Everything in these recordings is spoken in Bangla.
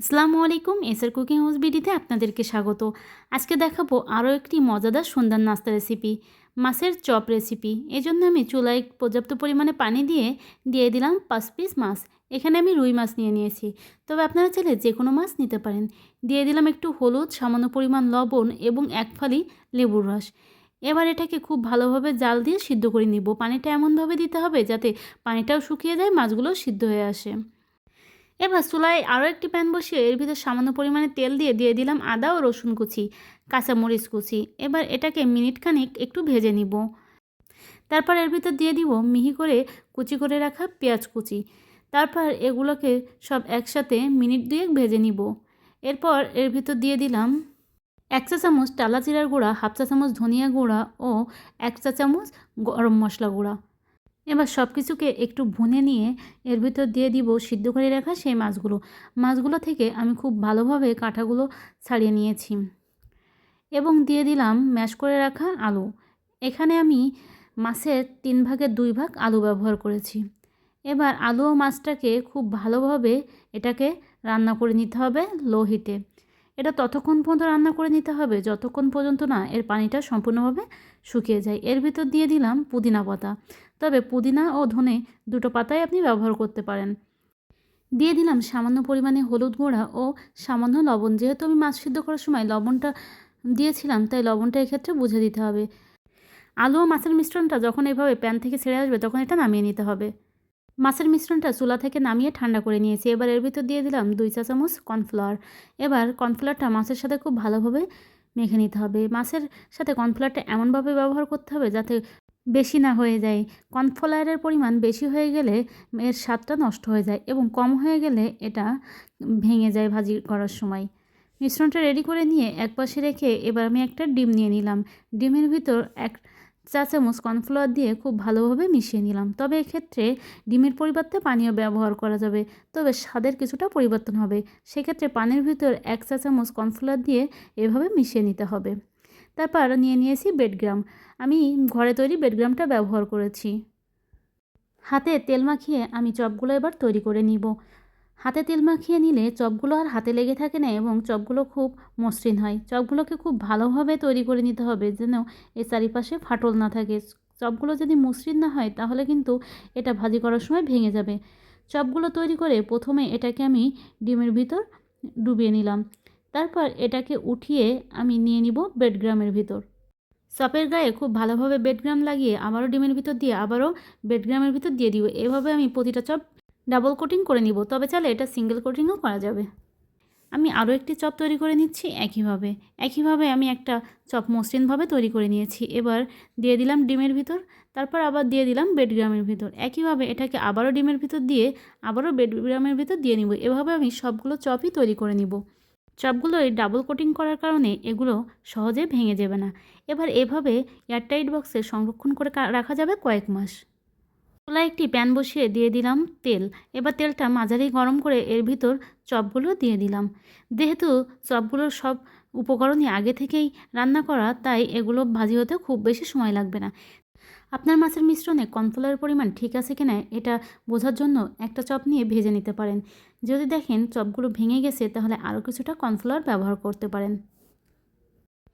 আসসালামু আলাইকুম এসআর কুকিং হাউস বিডিতে আপনাদেরকে স্বাগত। আজকে দেখাবো আরও একটি মজাদার সন্ধ্যার নাস্তা রেসিপি, মাছের চপ রেসিপি। এজন্য আমি চুলায় পর্যাপ্ত পরিমাণে পানি দিয়ে দিয়ে দিলাম পাঁচ পিস মাছ। এখানে আমি রুই মাছ নিয়ে নিয়েছি। তবে আপনারা চাইলে যে কোনো মাছ নিতে পারেন। দিয়ে দিলাম একটু হলুদ, সামান্য পরিমাণ লবণ এবং এক ফালি লেবুর রস। এবার এটাকে খুব ভালোভাবে জাল দিয়ে সিদ্ধ করে নিব। পানিটা এমনভাবে দিতে হবে যাতে পানিটাও শুকিয়ে যায়, মাছগুলো সিদ্ধ হয়ে আসে। এবার চুলায় আরও একটি প্যান বসিয়ে এর ভিতর সামান্য পরিমাণে তেল দিয়ে দিয়ে দিলাম আদা ও রসুন কুচি কাঁচামরিচ কুচি। এবার এটাকে মিনিট খানিক একটু ভেজে নিব। তারপর এর ভিতর দিয়ে দিব মিহি করে কুচি করে রাখা পেঁয়াজ কুচি। তারপর এগুলোকে সব একসাথে মিনিট দুয়েক ভেজে নিব। এরপর এর ভিতর দিয়ে দিলাম এক চা চামচ টালা জিরার গুঁড়া, হাফ চা চামচ ধনিয়া গুঁড়া ও এক চা চামচ গরম মশলা গুঁড়া। এবার সব কিছুকে একটু ভুনে নিয়ে এর ভিতর দিয়ে দিব সিদ্ধ করে রাখা সেই মাছগুলো। মাছগুলো থেকে আমি খুব ভালোভাবে কাঁটাগুলো ছাড়িয়ে নিয়েছি। এবং দিয়ে দিলাম ম্যাশ করে রাখা আলু। এখানে আমি মাছের তিন ভাগের দুই ভাগ আলু ব্যবহার করেছি। এবার আলু ও মাছটাকে খুব ভালোভাবে এটাকে রান্না করে নিতে হবে লো হিটে এটা ততক্ষণ পর্যন্ত রান্না করে নিতে হবে, যতক্ষণ পর্যন্ত না এর পানিটা সম্পূর্ণভাবে শুকিয়ে যায়। এর ভিতর দিয়ে দিলাম পুদিনা পাতা। তবে পুদিনা ও ধনে দুটো পাতাই আপনি ব্যবহার করতে পারেন। দিয়ে দিলাম সামান্য পরিমাণে হলুদ গুঁড়া ও সামান্য লবণ। যেহেতু আমি মাছ সিদ্ধ করার সময় লবণটা দিয়েছিলাম, তাই লবণটা এক্ষেত্রে বুঝে দিতে হবে। আলু ও মাছের মিশ্রণটা যখন এভাবে প্যান থেকে ছেড়ে আসবে, তখন এটা নামিয়ে নিতে হবে। মাছের মিশ্রণটা চুলা থেকে নামিয়ে ঠান্ডা করে নিয়েছি। এবার এর ভিতর দিয়ে দিলাম দুই চা চামচ কর্নফ্লাওয়ার। এবার কর্নফ্লাওয়ারটা মাছের সাথে খুব ভালোভাবে মেখে নিতে হবে। মাছের সাথে কর্নফ্লাওয়ারটা এমনভাবে ব্যবহার করতে হবে যাতে বেশি না হয়ে যায়। কর্নফ্লাওয়ারের পরিমাণ বেশি হয়ে গেলে এর স্বাদটা নষ্ট হয়ে যায় এবং কম হয়ে গেলে এটা ভেঙে যায় ভাজি করার সময়। মিশ্রণটা রেডি করে নিয়ে এক পাশে রেখে এবার আমি একটা ডিম নিয়ে নিলাম। ডিমের ভিতর এক চা চামচ কর্নফ্লাওয়ার দিয়ে খুব ভালোভাবে মিশিয়ে নিলাম। তবে এক্ষেত্রে ডিমের পরিবর্তে পানীয় ব্যবহার করা যাবে। তবে স্বাদের কিছুটা পরিবর্তন হবে। সেক্ষেত্রে পানির ভিতর এক চা চামচ কর্নফ্লাওয়ার দিয়ে এভাবে মিশিয়ে নিতে হবে। তারপর নিয়ে নিয়েছি বেডগ্রাম। আমি ঘরে তৈরি বেডগ্রামটা ব্যবহার করেছি। হাতে তেল মাখিয়ে আমি চপগুলো এবার তৈরি করে নিব। হাতে তেল মাখিয়ে নিলে চপগুলো আর হাতে লেগে থাকে না এবং চপগুলো খুব মসৃণ হয়। চপগুলোকে খুব ভালোভাবে তৈরি করে নিতে হবে যেন এর চারিপাশে ফাটল না থাকে। চপগুলো যদি মসৃণ না হয় তাহলে কিন্তু এটা ভাজি করার সময় ভেঙে যাবে। চপগুলো তৈরি করে প্রথমে এটাকে আমি ডিমের ভিতর ডুবিয়ে নিলাম। তারপর এটাকে উঠিয়ে আমি নিয়ে নিব বেডগ্রামের ভিতর। চপের গায়ে খুব ভালোভাবে বেডগ্রাম লাগিয়ে আবারও ডিমের ভিতর দিয়ে আবারও বেডগ্রামের ভিতর দিয়ে দিব। এভাবে আমি প্রতিটা চপ ডাবল কোটিং করে নিব, তবে চালে এটা সিঙ্গেল কোটিংও করা যাবে। আমি আরও একটি চপ তৈরি করে নিচ্ছি একইভাবে। একইভাবে আমি একটা চপ মসৃণভাবে তৈরি করে নিয়েছি। এবার দিয়ে দিলাম ডিমের ভিতর, তারপর আবার দিয়ে দিলাম বেডগ্রামের ভিতর। একইভাবে এটাকে আবারও ডিমের ভিতর দিয়ে আবারও বেডগ্রামের ভিতর দিয়ে নিব। এভাবে আমি সবগুলো চপই তৈরি করে নিব। চপগুলো এই ডাবল কোটিং করার কারণে এগুলো সহজে ভেঙে যাবে না। এবার এভাবে এয়ারটাইট বক্সে সংরক্ষণ করে রাখা যাবে কয়েক মাস। চুলায় একটি প্যান বসিয়ে দিয়ে দিলাম তেল। এবার তেলটা মাঝারি গরম করে এর ভিতর চপগুলো দিয়ে দিলাম। যেহেতু চপগুলোর সব উপকরণই আগে থেকেই রান্না করা, তাই এগুলো ভাজি হতে খুব বেশি সময় লাগবে না। আপনার মাছের মিশ্রণে কর্নফ্লাওয়ারের পরিমাণ ঠিক আছে কিনা, এটা বোঝার জন্য একটা চপ নিয়ে ভেজে নিতে পারেন। যদি দেখেন চপগুলো ভেঙে গেছে, তাহলে আরও কিছুটা কর্নফ্লাওয়ার ব্যবহার করতে পারেন।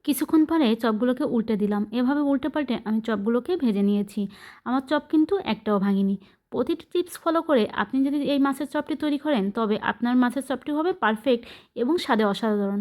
কিছুক্ষণ পরে চপগুলোকে উল্টে দিলাম। এভাবে উল্টে পাল্টে আমি চপগুলোকে ভেজে নিয়েছি। আমার চপ কিন্তু একটাও ভাঙিনি। প্রতিটি টিপস ফলো করে আপনি যদি এই মাছের চপটি তৈরি করেন, তবে আপনার মাছের চপটি হবে পারফেক্ট এবং স্বাদে অসাধারণ।